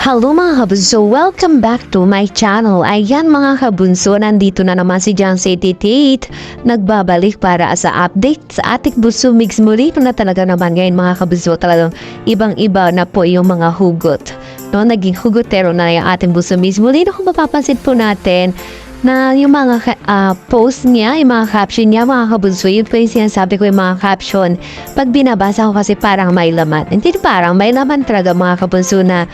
Hello mga kabunso, welcome back to my channel. Ayan mga kabunso, nandito na naman si John City Tate. Nagbabalik para sa update sa ating bunso mix muli na talaga naman ngayon mga kabunso. Talagang ibang-iba na po yung mga hugot. No, naging hugotero na yung ating bunso mix muli. No, kung mapapansin po natin, na yung mga ah, post niya, yung mga caption niya, mga kabunso, yun po yung sinasabi ko yung mga caption. Pag binabasa ko kasi parang may laman. Hindi parang may laman talaga mga kabunso na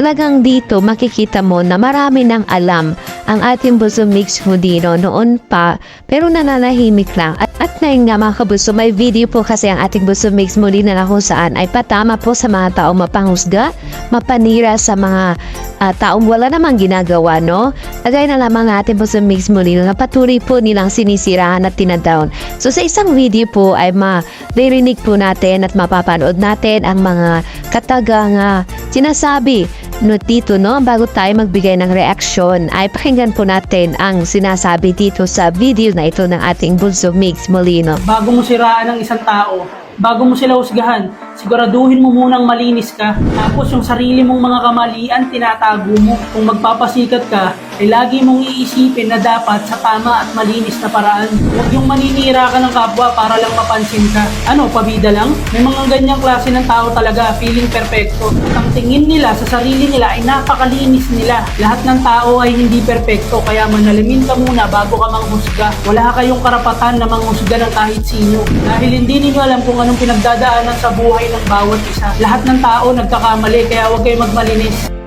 talagang dito makikita mo na marami ng alam ang ating bunso mix Hudino noon pa pero nananahimik lang. At, at ngayon nga mga kabunso, may video po kasi ang ating bunso mix Hudino na kung saan ay patama po sa mga taong mapanghusga, mapanira sa mga ah, taong wala namang ginagawa, no? Agay na lamang natin po sa Mix Molino na patuloy po nilang sinisiraan at tinadown. So sa isang video po ay maririnig po natin at mapapanood natin ang mga katagang ah, sinasabi no dito no bago tayo magbigay ng reaksyon ay pakinggan po natin ang sinasabi dito sa video na ito ng ating Bunso Mix Molino. bago mo siraan ng isang tao, bago mo sila husgahan, siguraduhin mo munang malinis ka. Tapos yung sarili mong mga kamalian, tinatago mo. Kung magpapasikat ka, ay lagi mong iisipin na dapat sa tama at malinis na paraan. Huwag yung maninira ka ng kapwa para lang mapansin ka. Ano, pabida lang? May mga ganyang klase ng tao talaga, feeling perfecto. At ang tingin nila sa sarili nila ay napakalinis nila. Lahat ng tao ay hindi perfecto, kaya manalamin ka muna bago ka manghusga. Wala kayong karapatan na manghusga ng kahit sino. Dahil hindi ninyo alam kung anong pinagdadaanan sa buhay ng bawat isa. Lahat ng tao nagkakamali, kaya huwag kayong magmalinis.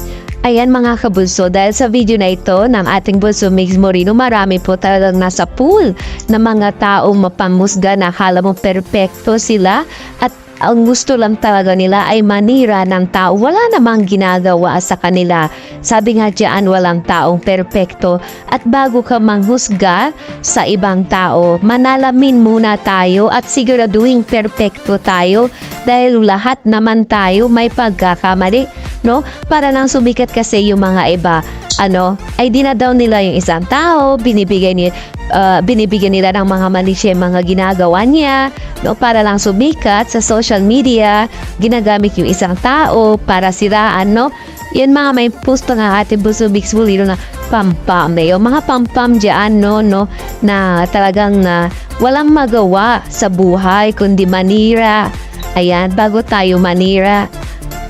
Ayan mga kabunso, dahil sa video na ito ng ating bunso Mix Moreno, marami po talagang nasa pool ng mga taong mapamusga na akala mo perpekto sila at ang gusto lang talaga nila ay manira ng tao. Wala namang ginagawa sa kanila. Sabi nga diyan, walang taong perpekto. At bago ka manghusga sa ibang tao, manalamin muna tayo at siguraduhin perpekto tayo dahil lahat naman tayo may pagkakamali no? Para nang sumikat kasi yung mga iba, ano, ay dinadown nila yung isang tao, binibigay ni ah, binibigyan nila ng mga mali siya mga ginagawa niya, no? Para lang sumikat sa social media, ginagamit yung isang tao para siraan, no? Yan mga may post nga ating Buso Mix Bulino na pampam na yung mga pampam dyan, no, no, na talagang na walang magawa sa buhay kundi manira. Ayan, bago tayo manira,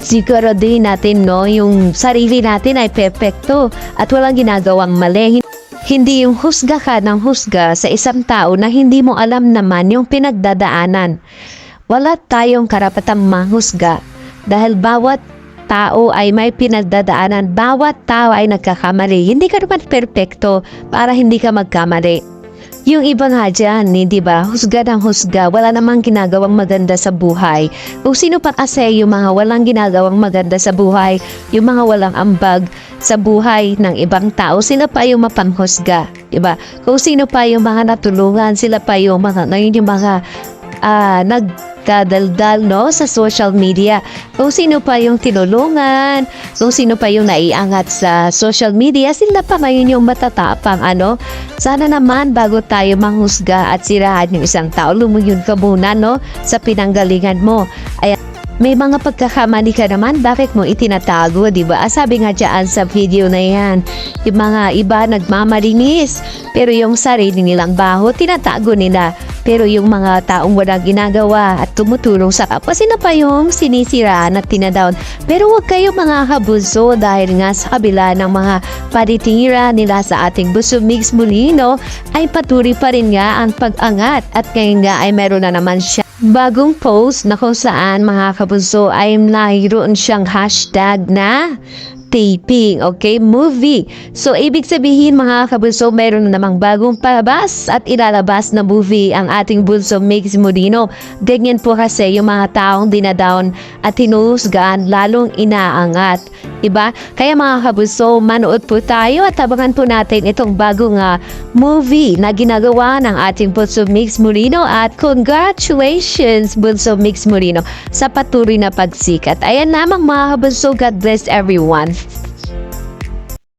siguraduhin natin no yung sarili natin ay pepekto at walang ginagawang mali. Hindi yung husga ka ng husga sa isang tao na hindi mo alam naman yung pinagdadaanan. Wala tayong karapatang manghusga dahil bawat tao ay may pinagdadaanan. Bawat tao ay nagkakamali. Hindi ka naman perpekto para hindi ka magkamali. Yung iba nga dyan, hindi ba? Husga ng husga, wala namang ginagawang maganda sa buhay. Kung sino pa kasi yung mga walang ginagawang maganda sa buhay, yung mga walang ambag sa buhay ng ibang tao, sila pa yung mapanghusga. Diba? Kung sino pa yung mga natulungan, sila pa yung mga, ngayon yung mga ah, nagdadaldal no, sa social media. Kung sino pa yung tinulungan, kung sino pa yung naiangat sa social media, sila pa ngayon yung matatapang ano. Sana naman bago tayo manghusga at sirahan yung isang tao, lumuyon ka muna no, sa pinanggalingan mo. Ayan. May mga pagkakamali ka naman, bakit mo itinatago, di ba? Ah, Sabi nga dyan sa video na yan, yung mga iba nagmamalinis, pero yung sarili nilang baho, tinatago nila. Pero yung mga taong walang ginagawa at tumutulong sa kapwa, sila pa yung sinisiraan at tinadown. Pero huwag kayong mga kabunso dahil nga sa kabila ng mga palitira nila sa ating Buso Mix Molino, ay patuloy pa rin nga ang pag-angat at ngayon nga ay meron na naman siya bagong post na kung saan mga kabunso ay mayroon siyang hashtag na taping, okay? Movie. So, ibig sabihin mga kabunso, meron na namang bagong palabas at ilalabas na movie ang ating bunso Mix Molino. Ganyan po kasi yung mga taong dinadown at hinuhusgaan lalong inaangat. Iba? Kaya mga kabunso, manood po tayo at abangan po natin itong bagong ah, movie na ginagawa ng ating bunso Mix Molino at congratulations bunso Mix Molino sa patuloy na pagsikat. Ayan lamang mga kabunso, God bless everyone.